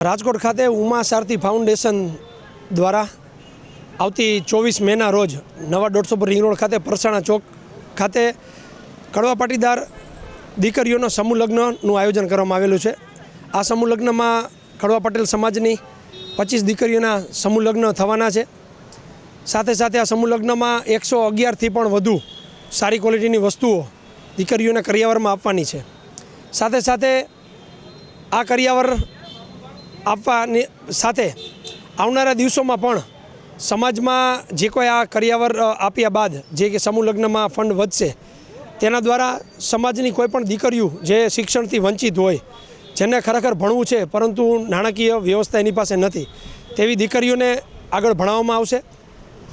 રાજકોટ ખાતે ઉમા સારથી ફાઉન્ડેશન દ્વારા આવતી ચોવીસ મેના રોજ નવા દોઢસો પર રિંગ ખાતે પરસાણા ચોક ખાતે કડવા પાટીદાર દીકરીઓનો સમૂહ લગ્નનું આયોજન કરવામાં આવેલું છે. આ સમૂહ લગ્નમાં કડવા પટેલ સમાજની પચીસ દીકરીઓના સમૂહ થવાના છે. સાથે સાથે આ સમૂહ લગ્નમાં એકસો અગિયારથી પણ વધુ સારી ક્વોલિટીની વસ્તુઓ દીકરીઓને કરિયાવરમાં આપવાની છે. સાથે સાથે આ કરિયાવર આપવાની સાથે આવનારા દિવસોમાં પણ સમાજમાં જે કોઈ આ કર્યાવર આપ્યા બાદ જે કે સમૂહ લગ્નમાં ફંડ વધશે, તેના દ્વારા સમાજની કોઈ પણ દીકરીઓ જે શિક્ષણથી વંચિત હોય, જેને ખરેખર ભણવું છે, પરંતુ નાણાકીય વ્યવસ્થા એની પાસે નથી, તેવી દીકરીઓને આગળ ભણાવવામાં આવશે.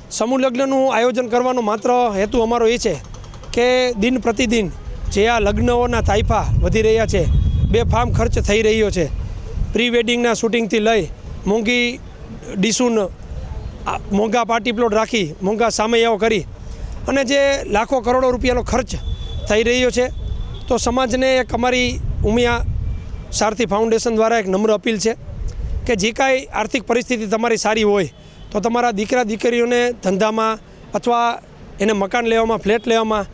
સમૂહ લગ્નનું આયોજન કરવાનો માત્ર હેતુ અમારો એ છે કે દિન પ્રતિદિન જે આ લગ્નોના તાઇફા વધી રહ્યા છે બે ફાર્મ ખર્ચ થઈ રહ્યો છે પ્રી વેડિંગના શૂટિંગથી લઈ મોંઘી ડીસુન મોંઘા પાર્ટી પ્લોટ રાખી, મોંઘા સામૈયાઓ કરી અને જે લાખો કરોડો રૂપિયાનો ખર્ચ થઈ રહ્યો છે, તો સમાજને એક અમારી ઉમિયા સારથી ફાઉન્ડેશન દ્વારા એક નમ્ર અપીલ છે કે જે કાંઈ આર્થિક પરિસ્થિતિ તમારી સારી હોય, તો તમારા દીકરા દીકરીઓને ધંધામાં અથવા એને મકાન લેવામાં, ફ્લેટ લેવામાં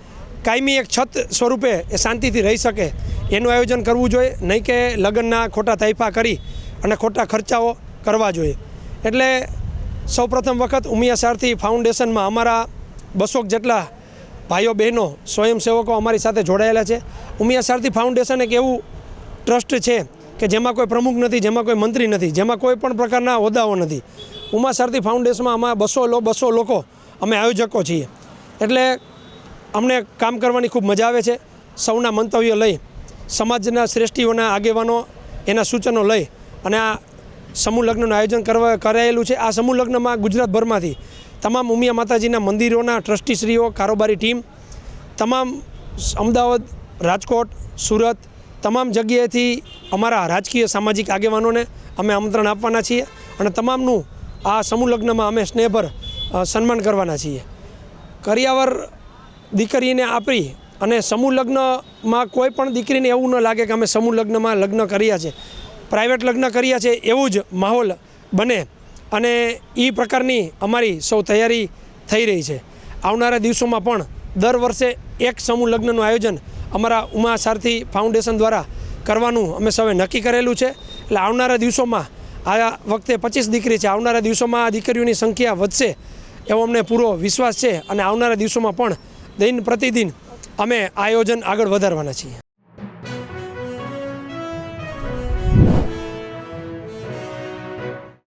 કાયમી એક છત સ્વરૂપે એ શાંતિથી રહી શકે એનું આયોજન કરવું જોઈએ, નહીં કે લગ્નના ખોટા તાઇફા કરી અને ખોટા ખર્ચાઓ કરવા જોઈએ. એટલે સૌપ્રથમ વખત ઉમિયા સારથી ફાઉન્ડેશનમાં અમારા બસોક જેટલા ભાઈઓ બહેનો, સ્વયંસેવકો અમારી સાથે જોડાયેલા છે. ઉમિયા સારથી ફાઉન્ડેશન એક એવું ટ્રસ્ટ છે કે જેમાં કોઈ પ્રમુખ નથી, જેમાં કોઈ મંત્રી નથી, જેમાં કોઈ પણ પ્રકારના હોદ્દાઓ નથી. ઉમા સારથી ફાઉન્ડેશનમાં અમારા બસો લો, બસો લોકો અમે આયોજકો છીએ. એટલે અમને કામ કરવાની ખૂબ મજા આવે છે. સૌના મંતવ્યો લઈ, સમાજના શ્રેષ્ઠીઓના આગેવાનો એના સૂચનો લઈ અને આ સમૂહ લગ્નનું આયોજન કરવા કરાયેલું છે. આ સમૂહ લગ્નમાં ગુજરાતભરમાંથી તમામ ઉમિયા માતાજીના મંદિરોના ટ્રસ્ટીશ્રીઓ, કારોબારી ટીમ, તમામ અમદાવાદ, રાજકોટ, સુરત, તમામ જગ્યાએથી અમારા રાજકીય સામાજિક આગેવાનોને અમે આમંત્રણ આપવાના છીએ અને તમામનું આ સમૂહ લગ્નમાં અમે સ્નેહભર સન્માન કરવાના છીએ. કરિયાવર દીકરીને આપી અને સમૂહ લગ્નમાં કોઈ પણ દીકરીને એવું ન લાગે કે અમે સમૂહ લગ્નમાં લગ્ન કર્યા છે. પ્રાઇવેટ લગ્ન કર્યા છે એવું જ માહોલ બને અને એ પ્રકારની અમારી સૌ તૈયારી થઈ રહી છે. આવનારા દિવસોમાં પણ દર વર્ષે એક સમૂહ લગ્નનું આયોજન અમારા ઉમા સારથી ફાઉન્ડેશન દ્વારા કરવાનું અમે સૌએ નક્કી કરેલું છે. એટલે આવનારા દિવસોમાં આ વખતે પચીસ દીકરી છે. આવનારા દિવસોમાં આ દીકરીઓની સંખ્યા વધશે એવો અમને પૂરો વિશ્વાસ છે અને આવનારા દિવસોમાં પણ દિન પ્રતિદિન અમે આયોજન આગળ વધારવાના છીએ.